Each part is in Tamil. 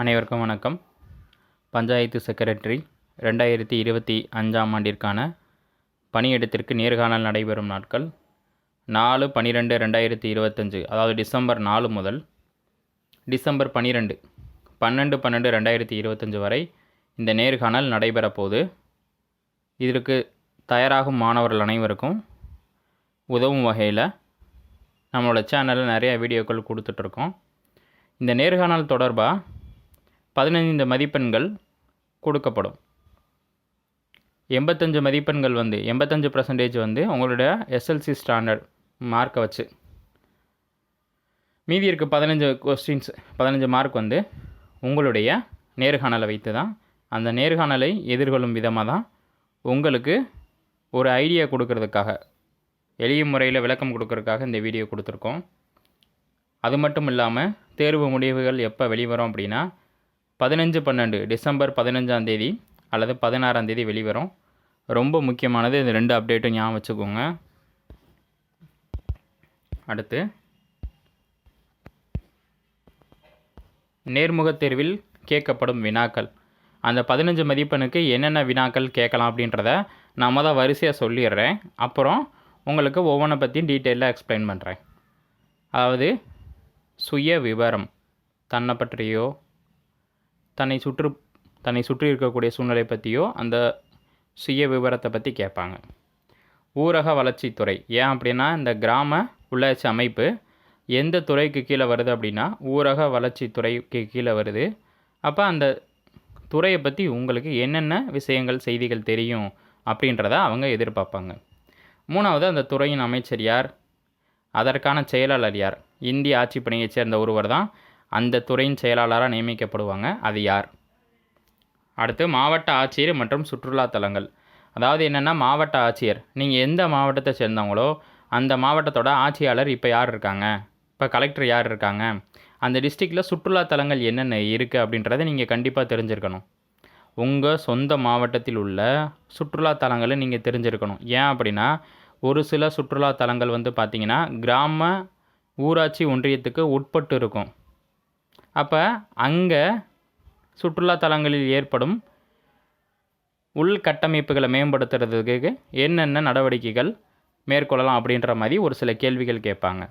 அனைவருக்கும் வணக்கம். பஞ்சாயத்து செக்ரட்டரி ரெண்டாயிரத்தி இருபத்தி அஞ்சாம் ஆண்டிற்கான பணியிடத்திற்கு நேர்காணல் நடைபெறும் நாட்கள். நாலு பன்னிரெண்டு ரெண்டாயிரத்தி இருபத்தஞ்சு அதாவது டிசம்பர் நாலு முதல் டிசம்பர் பன்னிரெண்டு பன்னெண்டு பன்னெண்டு ரெண்டாயிரத்தி இருபத்தஞ்சு வரை இந்த நேர்காணல் நடைபெறபோது இதற்கு தயாராகும் மாணவர்கள் அனைவருக்கும் உதவும் வகையில் நம்மளோட சேனலில் நிறைய வீடியோக்கள் கொடுத்துட்ருக்கோம். இந்த நேர்காணல் தொடர்பாக பதினைந்து மதிப்பெண்கள் கொடுக்கப்படும். எண்பத்தஞ்சு மதிப்பெண்கள் வந்து எண்பத்தஞ்சு பர்சன்டேஜ் வந்து உங்களுடைய எஸ்எல்சி ஸ்டாண்டர்ட் மார்க்கை வச்சு. மீதி இருக்க பதினஞ்சு கொஸ்டின்ஸ் பதினஞ்சு மார்க் வந்து உங்களுடைய நேர்காணலை வைத்து தான். அந்த நேர்காணலை எதிர்கொள்ளும் விதமாக தான் உங்களுக்கு ஒரு ஐடியா கொடுக்கறதுக்காக எளிய முறையில் விளக்கம் கொடுக்கறதுக்காக இந்த வீடியோ கொடுத்துருக்கோம். அது மட்டும் இல்லாமல் தேர்வு முடிவுகள் எப்போ வெளிவரும் அப்படின்னா பதினஞ்சு பன்னெண்டு டிசம்பர் பதினஞ்சாம் தேதி அல்லது பதினாறாம் தேதி வெளிவரும். ரொம்ப முக்கியமானது இந்த ரெண்டு அப்டேட்டும் ஞாபகம் வச்சுக்கோங்க. அடுத்து நேர்முகத் தேர்வில் கேட்கப்படும் வினாக்கள். அந்த பதினஞ்சு மதிப்பெண்ணுக்கு என்னென்ன வினாக்கள் கேட்கலாம் அப்படின்றத நான் மொதல் வரிசையாக சொல்லிடுறேன். அப்புறம் உங்களுக்கு ஒவ்வொன்றை பற்றியும் டீட்டெயிலாக எக்ஸ்பிளைன் பண்ணுறேன் அதாவது சுய விவரம் தன்னை பற்றியோ தன்னை சுற்று தன்னை சுற்றி இருக்கக்கூடிய சூழ்நிலை பற்றியோ அந்த சுய விவரத்தை பற்றி கேட்பாங்க. ஊரக வளர்ச்சித்துறை ஏன் அப்படின்னா இந்த கிராம உள்ளாட்சி அமைப்பு எந்த துறைக்கு கீழே வருது அப்படின்னா ஊரக வளர்ச்சித்துறைக்கு கீழே வருது. அப்போ அந்த துறையை பற்றி உங்களுக்கு என்னென்ன விஷயங்கள் செய்திகள் தெரியும் அப்படின்றத அவங்க எதிர்பார்ப்பாங்க. மூணாவது அந்த துறையின் அமைச்சர் யார்? அதற்கான செயலாளர் யார்? இந்திய ஆட்சி பணியைச் சேர்ந்த ஒருவர் தான் அந்த துறையின் செயலாளராக நியமிக்கப்படுவாங்க. அது யார்? அடுத்து மாவட்ட ஆட்சியர் மற்றும் சுற்றுலா தலங்கள். அதாவது என்னென்னா மாவட்ட ஆட்சியர். நீங்கள் எந்த மாவட்டத்தை சேர்ந்தவங்களோ அந்த மாவட்டத்தோட ஆட்சியாளர் இப்போ யார் இருக்காங்க? இப்போ கலெக்டர் யார் இருக்காங்க? அந்த டிஸ்ட்ரிக்டில் சுற்றுலா தலங்கள் என்னென்ன இருக்குது அப்படின்றத நீங்கள் கண்டிப்பாக தெரிஞ்சிருக்கணும். உங்கள் சொந்த மாவட்டத்தில் உள்ள சுற்றுலா தலங்களை நீங்கள் தெரிஞ்சிருக்கணும். ஏன் அப்படின்னா ஒரு சில சுற்றுலா தலங்கள் வந்து பார்த்திங்கன்னா கிராம ஊராட்சி ஒன்றியத்துக்கு உட்பட்டு இருக்கும். அப்போ அங்கே சுற்றுலா தலங்களில் ஏற்படும் உள்கட்டமைப்புகளை மேம்படுத்துறதுக்கு என்னென்ன நடவடிக்கைகள் மேற்கொள்ளலாம் அப்படின்ற மாதிரி ஒரு சில கேள்விகள் கேட்பாங்க.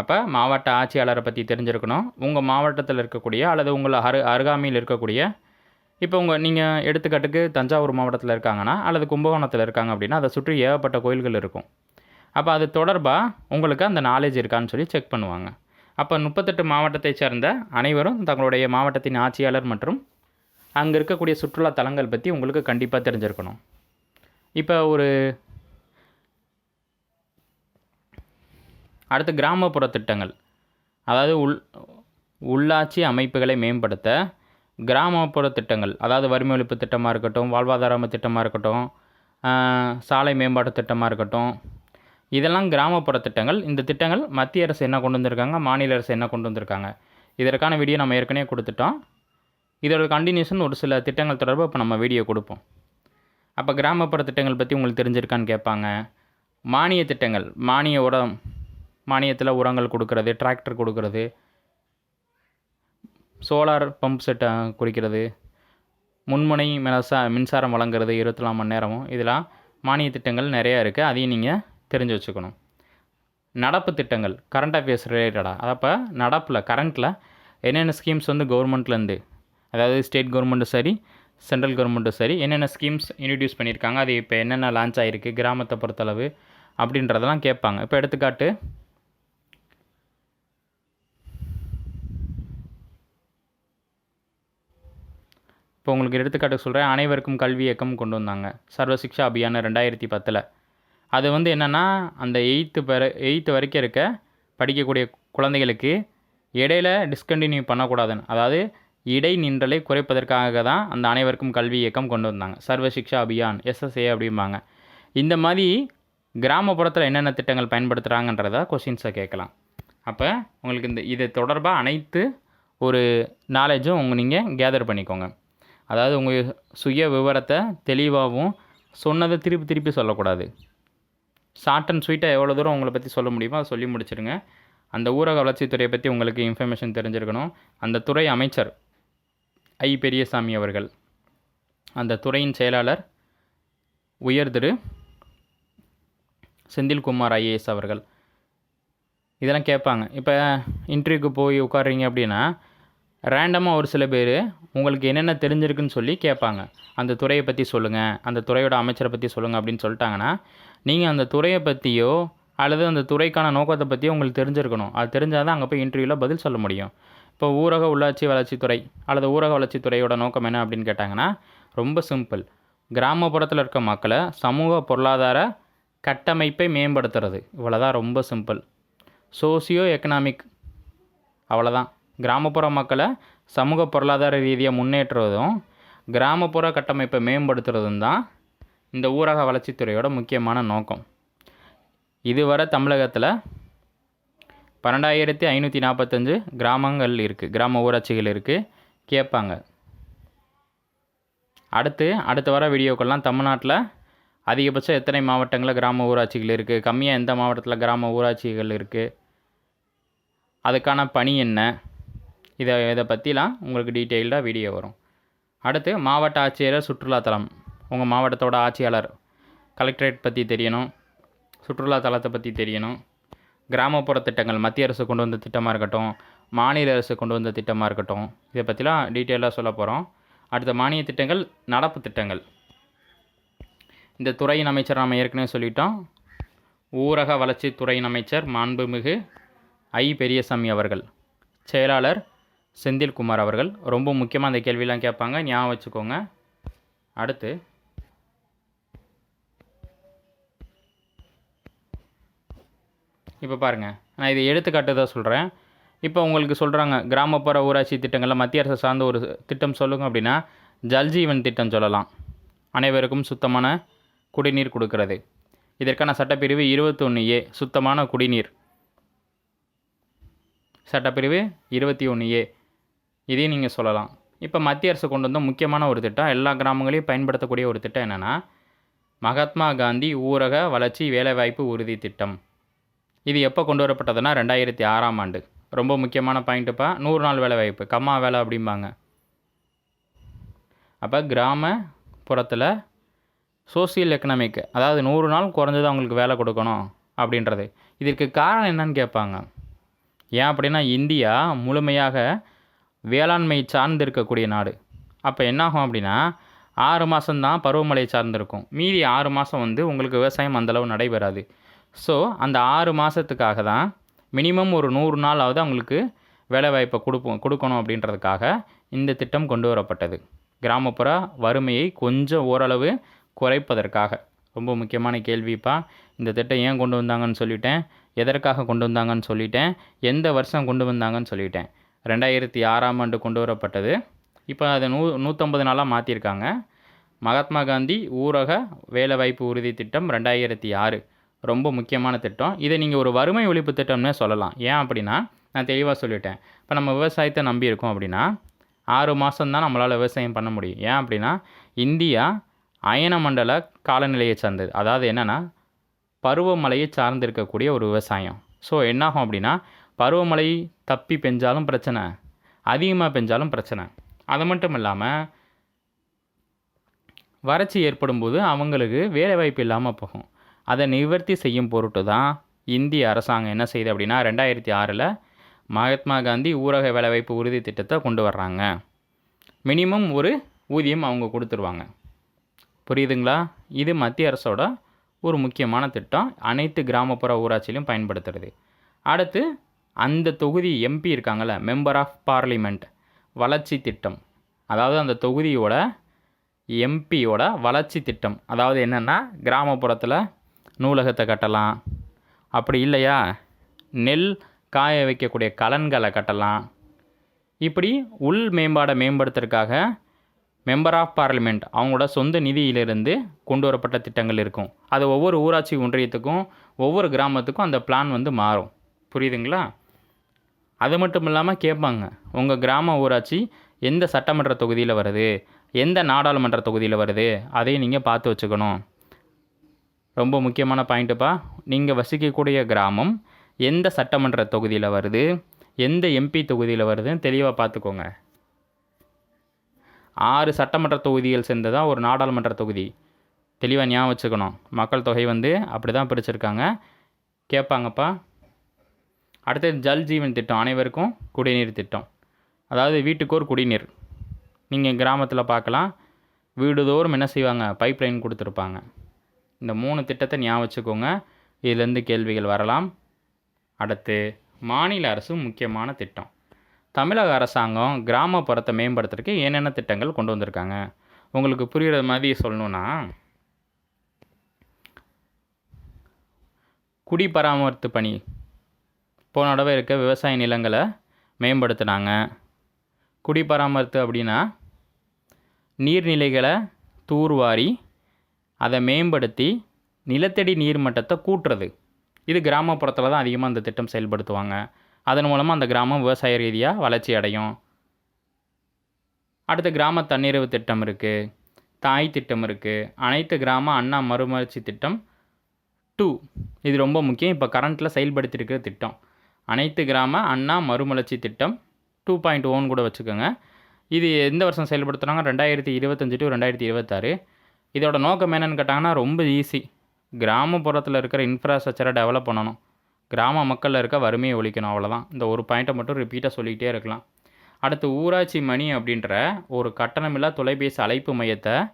அப்போ மாவட்ட ஆட்சியாளரை பற்றி தெரிஞ்சிருக்கணும். உங்கள் மாவட்டத்தில் இருக்கக்கூடிய அல்லது உங்களை அரு அருகாமையில் இருக்கக்கூடிய இப்போ உங்கள் நீங்கள் எடுத்துக்காட்டுக்கு தஞ்சாவூர் மாவட்டத்தில் இருக்காங்கன்னா அல்லது கும்பகோணத்தில் இருக்காங்க அப்படின்னா அதை சுற்றி ஏகப்பட்ட கோயில்கள் இருக்கும். அப்போ அது தொடர்பாக உங்களுக்கு அந்த நாலேஜ் இருக்கான்னு சொல்லி செக் பண்ணுவாங்க. அப்போ முப்பத்தெட்டு மாவட்டத்தை சேர்ந்த அனைவரும் தங்களுடைய மாவட்டத்தின் ஆட்சியாளர் மற்றும் அங்கே இருக்கக்கூடிய சுற்றுலா தலங்கள் பற்றி உங்களுக்கு கண்டிப்பாக தெரிஞ்சிருக்கணும். இப்போ ஒரு அடுத்து கிராமப்புற திட்டங்கள். அதாவது உள் உள்ளாட்சி அமைப்புகளை மேம்படுத்த கிராமப்புற திட்டங்கள் அதாவது வறுமை ஒழிப்பு திட்டமாக இருக்கட்டும் வாழ்வாதார திட்டமாக இருக்கட்டும் சாலை மேம்பாட்டு திட்டமாக இருக்கட்டும் இதெல்லாம் கிராமப்புற திட்டங்கள். இந்த திட்டங்கள் மத்திய அரசு என்ன கொண்டு வந்திருக்காங்க? மாநில அரசு என்ன கொண்டு வந்திருக்காங்க? இதற்கான வீடியோ நம்ம ஏற்கனவே கொடுத்துட்டோம். இதோட கண்டினியூஷன் ஒரு சில திட்டங்கள் தொடர்பாக இப்போ நம்ம வீடியோ கொடுப்போம். அப்போ கிராமப்புற திட்டங்கள் பற்றி உங்களுக்கு தெரிஞ்சிருக்கான்னு கேட்பாங்க. மானிய திட்டங்கள் மானிய உரம் மானியத்தில் உரங்கள் கொடுக்கறது டிராக்டர் கொடுக்கறது சோலார் பம்ப் செட்டை குறிக்கிறது முன்முனை மின்சா மின்சாரம் வழங்குறது இருபத்தி மணி நேரமும் இதெல்லாம் மானிய திட்டங்கள் நிறையா இருக்குது அதையும் நீங்கள் தெரிஞ்சு வச்சுக்கணும். நடப்பு திட்டங்கள் கரண்ட் அஃபேர்ஸ் ரிலேட்டடாக அப்போ நடப்பில் கரண்ட்டில் என்னென்ன ஸ்கீம்ஸ் வந்து கவர்மெண்ட்லேருந்து அதாவது ஸ்டேட் கவர்மெண்ட்டும் சரி சென்ட்ரல் கவர்மெண்ட்டும் சரி என்னென்ன ஸ்கீம்ஸ் இன்ட்ரடியூஸ் பண்ணியிருக்காங்க அது இப்போ என்னென்ன லான்ச் ஆகிருக்கு கிராமத்தை பொறுத்தளவு அப்படின்றதெல்லாம் கேட்பாங்க. இப்போ எடுத்துக்காட்டு இப்போ உங்களுக்கு எடுத்துக்காட்டு சொல்கிறேன் அனைவருக்கும் கல்வி இயக்கம் கொண்டு வந்தாங்க. சர்வசிக்ஷா அபியான் ரெண்டாயிரத்தி பத்தில். அது வந்து என்னென்னா அந்த எயித்து பெற எயித்து வரைக்கும் இருக்க படிக்கக்கூடிய குழந்தைகளுக்கு இடையில டிஸ்கண்டினியூ பண்ணக்கூடாதுன்னு. அதாவது இடை நின்றலை குறைப்பதற்காக தான் அந்த அனைவருக்கும் கல்வி இயக்கம் கொண்டு வந்தாங்க. சர்வ சிக்ஷா அபியான் எஸ்எஸ்ஏ அப்படிம்பாங்க. இந்த மாதிரி கிராமப்புறத்தில் என்னென்ன திட்டங்கள் பயன்படுத்துகிறாங்கன்றத கொஷின்ஸை கேட்கலாம். அப்போ உங்களுக்கு இந்த இது தொடர்பாக அனைத்து ஒரு நாலேஜும் உங்கள் நீங்கள் கேதர் பண்ணிக்கோங்க. அதாவது உங்கள் சுய விவரத்தை தெளிவாகவும் சொன்னதை திருப்பி திருப்பி சொல்லக்கூடாது. ஷார்ட் அண்ட் ஸ்வீட்டாக எவ்வளோ தூரம் உங்களை பற்றி சொல்ல முடியுமோ அதை சொல்லி முடிச்சிருங்க. அந்த ஊரக வளர்ச்சித்துறையை பற்றி உங்களுக்கு இன்ஃபர்மேஷன் தெரிஞ்சிருக்கணும். அந்த துறை அமைச்சர் ஐ. பெரியசாமி அவர்கள் அந்த துறையின் செயலாளர் உயர் திரு செந்தில்குமார் ஐஏஎஸ் அவர்கள். இதெல்லாம் கேட்பாங்க. இப்போ இன்டர்வியூக்கு போய் உட்காடுறீங்க அப்படின்னா ரேண்டமாக ஒரு சில பேர் உங்களுக்கு என்னென்ன தெரிஞ்சிருக்குன்னு சொல்லி கேட்பாங்க. அந்த துறையை பற்றி சொல்லுங்கள் அந்த துறையோட அமைச்சரை பற்றி சொல்லுங்கள் அப்படின்னு சொல்லிட்டாங்கன்னா நீங்கள் அந்த துறையை பற்றியோ அல்லது அந்த துறைக்கான நோக்கத்தை பற்றியோ உங்களுக்கு தெரிஞ்சிருக்கணும். அது தெரிஞ்சால் தான் அங்கே போய் இன்டர்வியூவில் பதில் சொல்ல முடியும். இப்போ ஊரக உள்ளாட்சி வளர்ச்சித்துறை அல்லது ஊரக வளர்ச்சித்துறையோட நோக்கம் என்ன அப்படின்னு கேட்டாங்கன்னா ரொம்ப சிம்பிள் கிராமப்புறத்தில் இருக்க மக்களை சமூக பொருளாதார கட்டமைப்பை மேம்படுத்துறது. இவ்வளோதான் ரொம்ப சிம்பிள் சோசியோ எக்கனாமிக் அவ்வளோதான் கிராமப்புற மக்களை சமூக பொருளாதார ரீதியாக முன்னேற்றுவதும் கிராமப்புற கட்டமைப்பை மேம்படுத்துறதும் தான் இந்த ஊரக வளர்ச்சித்துறையோட முக்கியமான நோக்கம். இதுவரை தமிழகத்தில் பன்னெண்டாயிரத்தி ஐநூற்றி நாற்பத்தஞ்சு கிராமங்கள் இருக்குது கிராம ஊராட்சிகள் இருக்குது கேட்பாங்க. அடுத்து அடுத்த வர வீடியோக்கெல்லாம் தமிழ்நாட்டில் அதிகபட்சம் எத்தனை மாவட்டங்களில் கிராம ஊராட்சிகள் இருக்குது கம்மியாக எந்த மாவட்டத்தில் கிராம ஊராட்சிகள் இருக்குது அதுக்கான பணி என்ன இதை இதை பற்றிலாம் உங்களுக்கு டீட்டெயில்டாக வீடியோ வரும். அடுத்து மாவட்ட ஆட்சியர் சுற்றுலாத்தலம். உங்கள் மாவட்டத்தோட ஆட்சியாளர். கலெக்டரேட் பற்றி தெரியணும். சுற்றுலா தலத்தை பற்றி தெரியணும். கிராமப்புற திட்டங்கள் மத்திய அரசு கொண்டு வந்த திட்டமாக இருக்கட்டும் மாநில அரசு கொண்டு வந்த திட்டமாக இருக்கட்டும் இதை பற்றிலாம் டீட்டெயிலாக சொல்ல போகிறோம் அடுத்த மானிய திட்டங்கள் நடப்பு திட்டங்கள். இந்த துறையின் அமைச்சர் நாம் ஏற்கனவே சொல்லிட்டோம். ஊரக வளர்ச்சி துறையின் அமைச்சர் மாண்புமிகு ஐ. பெரியசாமி அவர்கள். செயலாளர் செந்தில்குமார் அவர்கள். ரொம்ப முக்கியமாக அந்த கேள்வியெலாம் கேட்பாங்க. ஞாபகம் வச்சுக்கோங்க. அடுத்து. இப்போ பாருங்கள் நான் இதை எடுத்துக்காட்டு தான் சொல்கிறேன் இப்போ உங்களுக்கு சொல்கிறாங்க கிராமப்புற ஊராட்சி திட்டங்களில் மத்திய அரசு சார்ந்த ஒரு திட்டம் சொல்லுங்கள் அப்படின்னா ஜல்ஜீவன் திட்டம் சொல்லலாம். அனைவருக்கும் சுத்தமான குடிநீர் கொடுக்கிறது. இதற்கான சட்டப்பிரிவு இருபத்தொன்று ஏ சுத்தமான குடிநீர். சட்டப்பிரிவு இருபத்தி ஒன்று ஏ இதையும் நீங்கள் சொல்லலாம். இப்போ மத்திய அரசு கொண்டு வந்த முக்கியமான ஒரு திட்டம் எல்லா கிராமங்களையும் பயன்படுத்தக்கூடிய ஒரு திட்டம் என்னென்னா மகாத்மா காந்தி ஊரக வளர்ச்சி வேலைவாய்ப்பு உறுதி திட்டம். இது எப்போ கொண்டு வரப்பட்டதுன்னா ரெண்டாயிரத்தி ஆறாம் ஆண்டு. ரொம்ப முக்கியமான பாயிண்ட்டுப்பா நூறு நாள் வேலைவாய்ப்பு. கம்மா வேலை அப்படிம்பாங்க. அப்போ கிராமப்புறத்தில் சோசியல் எக்கனாமிக் அதாவது நூறு நாள் குறைஞ்சது அவங்களுக்கு வேலை கொடுக்கணும் அப்படின்றது. இதற்கு காரணம் என்னன்னு கேட்பாங்க. ஏன் அப்படின்னா இந்தியா முழுமையாக வேளாண்மை சார்ந்து இருக்கக்கூடிய நாடு. அப்போ என்னாகும் அப்படின்னா ஆறு மாதம்தான் பருவமழை சார்ந்திருக்கும். மீதி ஆறு மாதம் வந்து உங்களுக்கு விவசாயம் அந்தளவு நடைபெறாது. ஸோ அந்த ஆறு மாதத்துக்காக தான் மினிமம் ஒரு நூறு நாளாவது அவங்களுக்கு வேலைவாய்ப்பை கொடுப்போம் கொடுக்கணும் அப்படின்றதுக்காக இந்த திட்டம் கொண்டு வரப்பட்டது. கிராமப்புற வறுமையை கொஞ்சம் ஓரளவு குறைப்பதற்காக. ரொம்ப முக்கியமான கேள்விப்பா. இந்த திட்டம் ஏன் கொண்டு வந்தாங்கன்னு சொல்லிட்டேன். எதற்காக கொண்டு வந்தாங்கன்னு சொல்லிட்டேன். எந்த வருஷம் கொண்டு வந்தாங்கன்னு சொல்லிட்டேன். ரெண்டாயிரத்தி ஆறாம் ஆண்டு கொண்டு வரப்பட்டது. இப்போ அதை நூ நூற்றம்பது நாளாக மாற்றிருக்காங்க மகாத்மா காந்தி ஊரக வேலைவாய்ப்பு உறுதி திட்டம் ரெண்டாயிரத்தி ஆறு. ரொம்ப முக்கியமான திட்டம். இதை நீங்கள் ஒரு வறுமை ஒழிப்பு திட்டம்னே சொல்லலாம். ஏன் அப்படின்னா நான் தெளிவாக சொல்லிட்டேன். இப்போ நம்ம விவசாயத்தை நம்பி இருக்கோம் அப்படின்னா ஆறு மாதம்தான் நம்மளால் விவசாயம் பண்ண முடியும். ஏன் அப்படின்னா இந்தியா அயன மண்டல காலநிலையை சார்ந்தது. அதாவது என்னென்னா பருவமழையை சார்ந்து இருக்கக்கூடிய ஒரு விவசாயம். ஸோ என்னாகும் அப்படின்னா பருவமழை தப்பி பெஞ்சாலும் பிரச்சனை அதிகமாக பெஞ்சாலும் பிரச்சனை. அது மட்டும் இல்லாமல் வறட்சி ஏற்படும் போது அவங்களுக்கு வேலைவாய்ப்பு இல்லாமல் போகும். அதை நிவர்த்தி செய்யும் பொருட்டு தான் இந்திய அரசாங்கம் என்ன செய்யுது அப்படின்னா ரெண்டாயிரத்தி ஆறில் மகாத்மா காந்தி ஊரக வேலைவாய்ப்பு உறுதி திட்டத்தை கொண்டு வர்றாங்க. மினிமம் ஒரு ஊதியம் அவங்க கொடுத்துருவாங்க. புரியுதுங்களா? இது மத்திய அரசோட ஒரு முக்கியமான திட்டம். அனைத்து கிராமப்புற ஊராட்சியிலும் பயன்படுத்துறது. அடுத்து அந்த தொகுதி எம்பி இருக்காங்கள்ல மெம்பர் ஆஃப் பார்லிமெண்ட் வளர்ச்சி திட்டம். அதாவது அந்த தொகுதியோட எம்பியோட வளர்ச்சி திட்டம். அதாவது என்னென்னா கிராமப்புறத்தில் நூலகத்தை கட்டலாம். அப்படி இல்லையா? நெல் காய வைக்கக்கூடிய கலன்களை கட்டலாம். இப்படி உள் மேம்பாடை மேம்படுத்துறதுக்காக மெம்பர் ஆஃப் பார்லிமெண்ட் அவங்களோட சொந்த நிதியிலிருந்து கொண்டு வரப்பட்ட திட்டங்கள் இருக்கும். அது ஒவ்வொரு ஊராட்சி ஒன்றியத்துக்கும் ஒவ்வொரு கிராமத்துக்கும் அந்த பிளான் வந்து மாறும். புரியுதுங்களா? அது மட்டும் இல்லாமல் கேட்பாங்க. உங்கள் கிராம ஊராட்சி எந்த சட்டமன்ற தொகுதியில் வருது? எந்த நாடாளுமன்ற தொகுதியில் வருது? அதையும் நீங்கள் பார்த்து வச்சுக்கணும். ரொம்ப முக்கியமான பாயிண்ட்டுப்பா நீங்கள் வசிக்கக்கூடிய கிராமம் எந்த சட்டமன்ற தொகுதியில் வருது? எந்த எம்பி தொகுதியில் வருதுன்னு தெளிவாக பார்த்துக்கோங்க. ஆறு சட்டமன்ற தொகுதிகள் சேர்ந்ததாக ஒரு நாடாளுமன்ற தொகுதி. தெளிவாக ஞாபகம் வச்சுக்கணும். மக்கள் தொகை வந்து அப்படி தான் பிரிச்சிருக்காங்க. கேட்பாங்கப்பா. அடுத்தது ஜல் ஜீவன் திட்டம் அனைவருக்கும் குடிநீர் திட்டம். அதாவது வீட்டுக்கோர் குடிநீர். நீங்கள் கிராமத்தில் பார்க்கலாம் வீடுதோறும் என்ன செய்வாங்க? பைப் லைன் கொடுத்துருப்பாங்க. இந்த மூணு திட்டத்தை ஞாபகம் வச்சுக்கோங்க. இதுலேருந்து கேள்விகள் வரலாம். அடுத்து மாநில அரசு முக்கியமான திட்டம். தமிழக அரசாங்கம் கிராமப்புறத்தை மேம்படுத்துறதுக்கு என்னென்ன திட்டங்கள் கொண்டு வந்திருக்காங்க? உங்களுக்கு புரிகிற மாதிரி சொல்லணுன்னா குடி பராமரித்து பணி. போன தடவை இருக்க விவசாய நிலங்களை மேம்படுத்தினாங்க. குடி பராமரித்து அப்படின்னா நீர்நிலைகளை தூர்வாரி அதை மேம்படுத்தி நிலத்தடி நீர் மட்டத்தை கூட்டுறது. இது கிராமப்புறத்தில் தான் அதிகமாக அந்த திட்டம் செயல்படுத்துவாங்க. அதன் மூலமாக அந்த கிராமம் விவசாய ரீதியாக வளர்ச்சி அடையும். அடுத்த கிராம தன்னிறைவு திட்டம் இருக்குது தாய் திட்டம் இருக்குது அனைத்து கிராம அண்ணா மறுமலர்ச்சி திட்டம் டூ இது ரொம்ப முக்கியம். இப்போ கரண்ட்டில் செயல்படுத்தியிருக்கிற திட்டம். அனைத்து கிராம அண்ணா மறுமலர்ச்சி திட்டம் டூ பாயிண்ட் ஒன் கூட வச்சுக்கோங்க. இது எந்த வருஷம் செயல்படுத்துகிறாங்க ரெண்டாயிரத்தி இருபத்தஞ்சி டு ரெண்டாயிரத்தி இருபத்தாறு. இதோட நோக்கம் என்னென்னு கேட்டாங்கன்னா ரொம்ப ஈஸி கிராமப்புறத்தில் இருக்கிற இன்ஃப்ராஸ்ட்ரக்சரை டெவலப் பண்ணணும். கிராம மக்களில் இருக்க வறுமையை ஒழிக்கணும் அவ்வளோதான் இந்த ஒரு பாயிண்ட்டை மட்டும் ரிப்பீட்டாக சொல்லிக்கிட்டே இருக்கலாம். அடுத்து ஊராட்சி மணி அப்படின்ற ஒரு கட்டணமில்லா தொலைபேசி அழைப்பு மையத்தை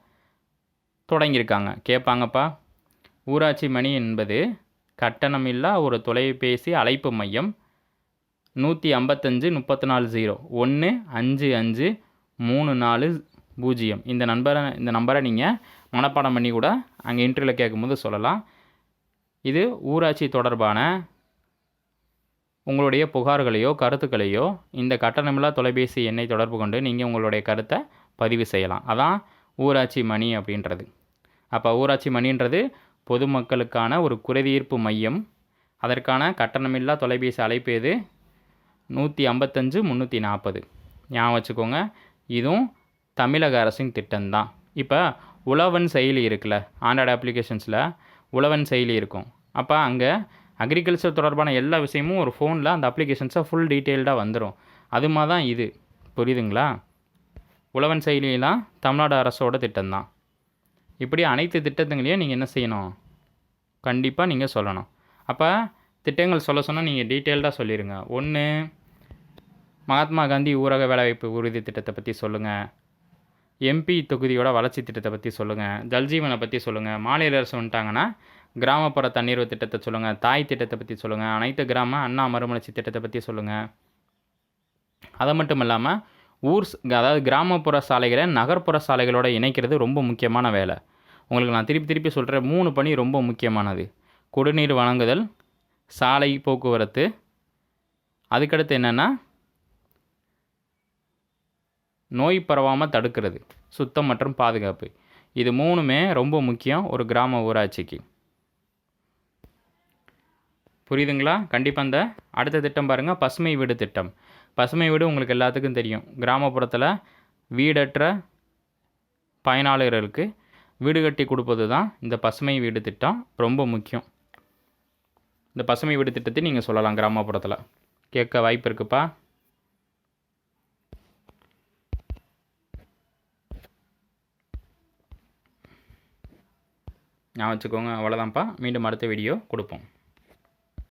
தொடங்கியிருக்காங்க. கேட்பாங்கப்பா. ஊராட்சி மணி என்பது கட்டணமில்லா ஒரு தொலைபேசி அழைப்பு மையம் நூற்றி ஐம்பத்தஞ்சு முப்பத்தி நாலு ஜீரோ. ஒன்று அஞ்சு அஞ்சு மூணு நாலு பூஜ்ஜியம். இந்த நம்பரை இந்த நம்பரை நீங்கள் மனப்பாடம் பண்ணி கூட அங்கே இன்டர்வியூவில் கேட்கும்போது சொல்லலாம். இது ஊராட்சி தொடர்பான உங்களுடைய புகார்களையோ கருத்துக்களையோ இந்த கட்டணமில்லா தொலைபேசி எண்ணை தொடர்பு கொண்டு நீங்கள் உங்களுடைய கருத்தை பதிவு செய்யலாம். அதான் ஊராட்சி மணி அப்படின்றது. அப்போ ஊராட்சி மணின்றது பொதுமக்களுக்கான ஒரு குறைதீர்ப்பு மையம். அதற்கான கட்டணமில்லா தொலைபேசி அழைப்பு எது? நூற்றி ஐம்பத்தஞ்சு முந்நூற்றி நாற்பது ஞாபகம் வச்சுக்கோங்க இதுவும் தமிழக அரசின் திட்டம்தான். இப்போ உழவன் செயலி இருக்குல்ல ஆண்ட்ராய்டு அப்ளிகேஷன்ஸில் உழவன் செயலி இருக்கும். அப்போ அங்கே அக்ரிகல்ச்சர் தொடர்பான எல்லா விஷயமும் ஒரு ஃபோனில் அந்த அப்ளிகேஷன்ஸை ஃபுல் டீட்டெயில்டாக வந்துடும் அது மாதிரி தான் இது. புரியுதுங்களா? உழவன் செயலியெல்லாம் தமிழ்நாடு அரசோட திட்டம்தான். இப்படி அனைத்து திட்டத்துங்களையும் நீங்கள் என்ன செய்யணும்? கண்டிப்பாக நீங்கள் சொல்லணும். அப்போ திட்டங்கள் சொல்ல சொன்னால் நீங்கள் டீட்டெயில்டாக சொல்லிடுங்க ஒன்று மகாத்மா காந்தி ஊரக வேலைவாய்ப்பு உறுதி திட்டத்தை பற்றி சொல்லுங்கள் எம்பி தொகுதியோட வளர்ச்சி திட்டத்தை பற்றி சொல்லுங்கள் ஜல்ஜீவனை பற்றி சொல்லுங்கள் மாநில அரசு வந்துட்டாங்கன்னா கிராமப்புற தண்ணீர் திட்டத்தை சொல்லுங்கள் தாய் திட்டத்தை பற்றி சொல்லுங்கள் அனைத்து கிராம அண்ணா மறுமலர்ச்சி திட்டத்தை பற்றி சொல்லுங்கள் அது மட்டும் இல்லாமல் ஊர் அதாவது கிராமப்புற சாலைகளை நகர்ப்புற சாலைகளோடு இணைக்கிறது ரொம்ப முக்கியமான வேலை. உங்களுக்கு நான் திருப்பி திருப்பி சொல்கிறேன் மூணு பணி ரொம்ப முக்கியமானது. குடிநீர் வழங்குதல் சாலை போக்குவரத்து. அதுக்கடுத்து என்னென்னா நோய் பரவாமல் தடுக்கிறது சுத்தம் மற்றும் பாதுகாப்பு. இது மூணுமே ரொம்ப முக்கியம் ஒரு கிராம ஊராட்சிக்கு. புரியுதுங்களா? கண்டிப்பாக இந்த அடுத்த திட்டம் பாருங்கள் பசுமை வீடு திட்டம். பசுமை வீடு உங்களுக்கு எல்லாத்துக்கும் தெரியும். கிராமப்புறத்தில் வீடற்ற பயனாளர்களுக்கு வீடு கட்டி கொடுப்பது தான் இந்த பசுமை வீடு திட்டம் ரொம்ப முக்கியம். இந்த பசுமை வீடு திட்டத்தை நீங்கள் சொல்லலாம் கிராமப்புறத்தில். கேட்க வாய்ப்பு இருக்குப்பா. நான் வச்சுக்கோங்க அவ்வளோதான்ப்பா மீண்டும் அடுத்த வீடியோ கொடுப்போம்.